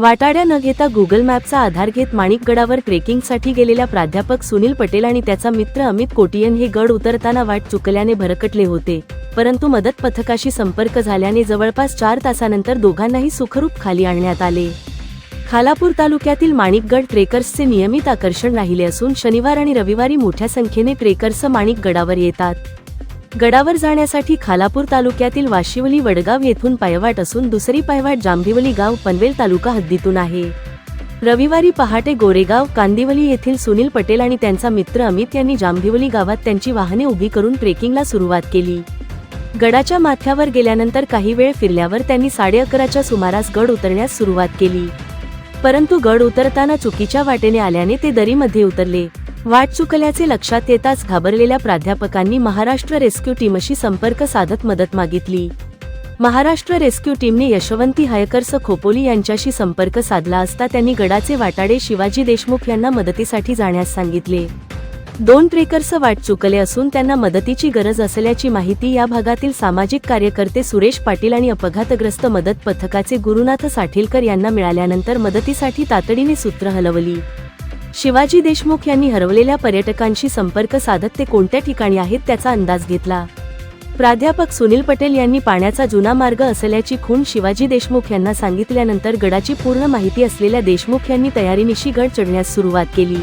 वाटाड्या न घेता गुगल मॅपचा आधार घेत माणिकगडावर ट्रेकिंगसाठी गेलेल्या प्राध्यापक सुनील पटेल आणि त्याचा मित्र अमित कोटियन हे गड उतरताना वाट चुकल्याने भरकटले होते. परंतु मदत पथकाशी संपर्क झाल्याने जवळपास चार तासानंतर दोघांनाही सुखरूप खाली आणण्यात आले. खालापूर तालुक्यातील माणिकगड ट्रेकर्सचे नियमित आकर्षण राहिले असून शनिवार आणि रविवारी मोठ्या संख्येने ट्रेकर्स माणिकगडावर येतात. गडावर जाण्यासाठी खालापूर तालुक्यातील वाशिवली वडगाव येथून पायवाट असून दुसरी पायवाट जांभिवली गाव पनवेल तालुका हद्दीतून आहे. रविवारी पहाटे गोरेगाव कांदिवली येथील सुनील पटेल आणि त्यांचा मित्र अमित यांनी जांभिवली गावात त्यांची वाहने उभी करून ट्रेकिंगला सुरुवात केली. गडाच्या माथ्यावर गेल्यानंतर काही वेळ फिरल्यावर त्यांनी साडे अकराच्या सुमारास गड उतरण्यास सुरुवात केली. परंतु गड उतरताना चुकीच्या वाटेने आल्याने ते दरीमध्ये उतरले. वाट चुकल्याचे लक्षात येताच घाबरलेल्या प्राध्यापकांनी महाराष्ट्र रेस्क्यू टीमशी संपर्क साधत मदत मागितली. महाराष्ट्र रेस्क्यू टीमने यशवंती हयकर्स खोपोली यांच्याशी संपर्क साधला असता त्यांनी गडाचे वाटाडे शिवाजी देशमुख यांना मदतीसाठी जाण्यास सांगितले. दोन ट्रेकर्स वाट चुकले असून त्यांना मदतीची गरज असल्याची माहिती या भागातील सामाजिक कार्यकर्ते सुरेश पाटील आणि अपघातग्रस्त मदत पथकाचे गुरुनाथ साठीलकर यांना मिळाल्यानंतर मदतीसाठी तातडीने सूत्र हलवली. शिवाजी देशमुख यांनी हरवलेल्या पर्यटकांशी संपर्क साधत ते कोणत्या ठिकाणी आहेत त्याचा अंदाज घेतला. प्राध्यापक सुनील पटेल यांनी पाण्याचा जुना मार्ग असल्याची खूण शिवाजी देशमुख यांना सांगितल्यानंतर गडाची पूर्ण माहिती असलेल्या देशमुख यांनी तयारीनिशी गड चढण्यास सुरुवात केली.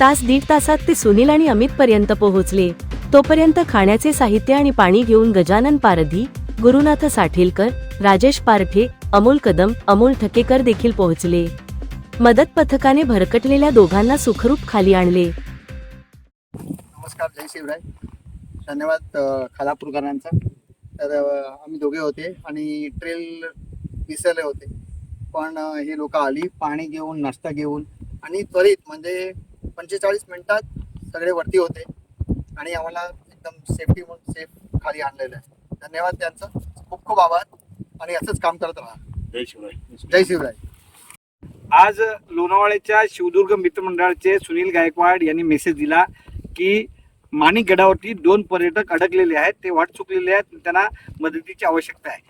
तास दीड तासात ते सुनील आणि अमित पर्यंत पोहोचले. तोपर्यंत खाण्याचे साहित्य आणि पाणी घेऊन गजानन पारधी गुरुनाथ साठेलकर राजेश पारठे अमोल कदम अमोल ठकेकर देखील पोहोचले. मदत पथकाने भरकटलेल्या दोघांना सुखरूप खाली आणले. नमस्कार जय शिवराय. धन्यवाद खालापूरकरांचा. तर आम्ही दोघे होते आणि ट्रेल विसरले होते. पण ही लोक आली पाणी घेऊन नाश्ता घेऊन आणि त्वरित म्हणजे पंचेचाळीस मिनिटात सगळे वरती होते आणि आम्हाला एकदम सेफ्टी म्हणून सेफ खाली आणलेलं आहे. धन्यवाद त्यांचं. खूप खूप आभार आणि असंच काम करत राहा. जय शिवराय. जय शिवराय. आज लोणावळ्याच्या शिवदुर्ग मित्रमंडळाचे सुनील गायकवाड यांनी मेसेज दिला की माणिक गडावरती दोन पर्यटक अडकलेले आहेत ते वाट चुकलेले आहेत त्यांना मदतीची आवश्यकता आहे.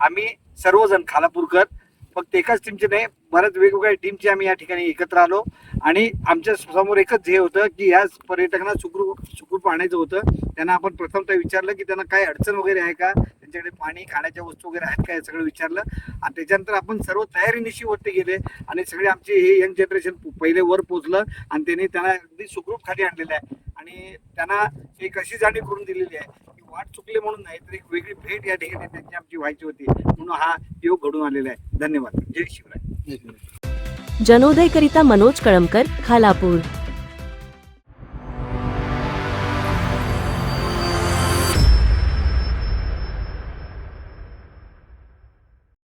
आम्ही सर्वजण खालापूरकर फक्त एकाच टीमचे नाही बऱ्याच वेगवेगळ्या टीमचे आम्ही या ठिकाणी एकत्र आलो. आणि आमच्यासमोर एकच हे होतं की या पर्यटकांना सुखरूप सुखरूप आणायचं होतं. त्यांना आपण प्रथमतः विचारलं की त्यांना काय अडचण वगैरे आहे का? त्यांच्याकडे पाणी खाण्याच्या वस्तू वगैरे आहेत का? हे सगळं विचारलं. आणि त्याच्यानंतर आपण सर्व तयारीनिशी वरती गेले आणि सगळे आमचे हे यंग जनरेशन पहिले वर पोचलं आणि त्यांनी त्यांना अगदी सुखरूप खाली आणलेलं आहे. आणि त्यांना एक अशी जाणीव करून दिलेली आहे वाट चुकले म्हणून नाही तर एक वेगळी भेट या ठिकाणी त्यांची आमची व्हायची होती. म्हणून हा योग घडून आलेला आहे. धन्यवाद. जय शिवराय जय शिवराय. जनोदयकरिता मनोज कळमकर खालापूर.